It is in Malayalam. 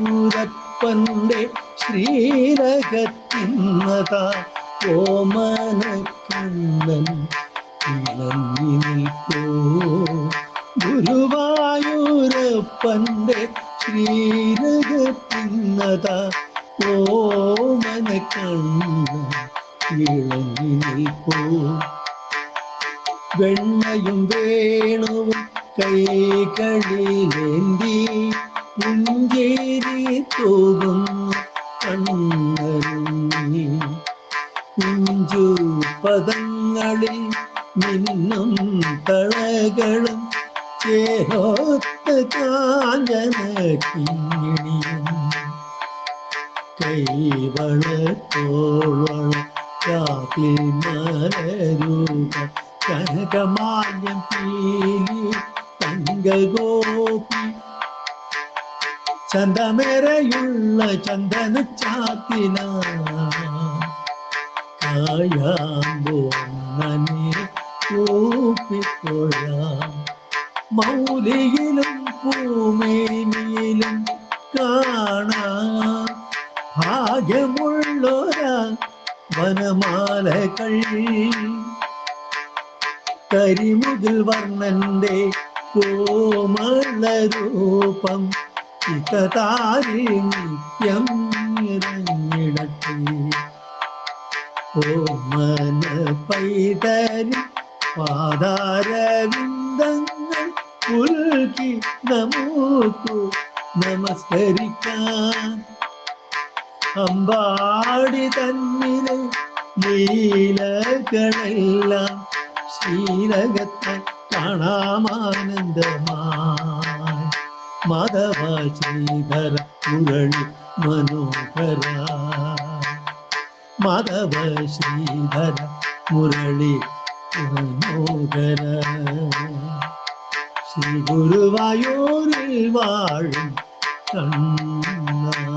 ഗുരുവായൂരപ്പന്റെ ശ്രീരകത്തിന്നതാ ഓമനക്കുന്നൻ ഗുരുവായൂരപ്പന്റെ ശ്രീരകത്തിന്നതാ ഓമന കണ്ണൻ ഇളങ്ങി നിൽക്കൂ. വെണ്ണയും വേണുവും കൈകളിലേന്തി പുഞ്ചേരി തോകുന്നു കണ്ണരുങ്ങി കുഞ്ചു പദങ്ങളിൽ നിന്നും തളകളും ചേരോത്ത കാഞ്ചന കൈവളത്തോളം കൈവള തോൾവള കാപ്പിൽ മലരൂപ തങ്കഗോപി ചന്തമേറയുള്ള ചന്ദന ചാത്തിന മൗലിയിലും പൂമേനിയിലും കാണാം. ഭാഗ്യമുള്ളൊരാ വനമാലകൾ. കരിമുകിൽ വർണന്റെ കോമളരൂപം ഇതാരി പൈതരി പാതാരവിന്ദങ്ങൾ പുൽകി നമുക്കു നമസ്കരിക്കാൻ. അമ്പാടി തന്നിലെ നീലകളെല്ലാം ശീലകത്തെ കാണാമാനന്ദമായി മാധവ ശ്രീധര മുരളി മനോഹര. മാധവ ശ്രീധര മുരളി മനോഹര. ശ്രീ ഗുരുവായൂരിൽ വാഴും കണ്ണ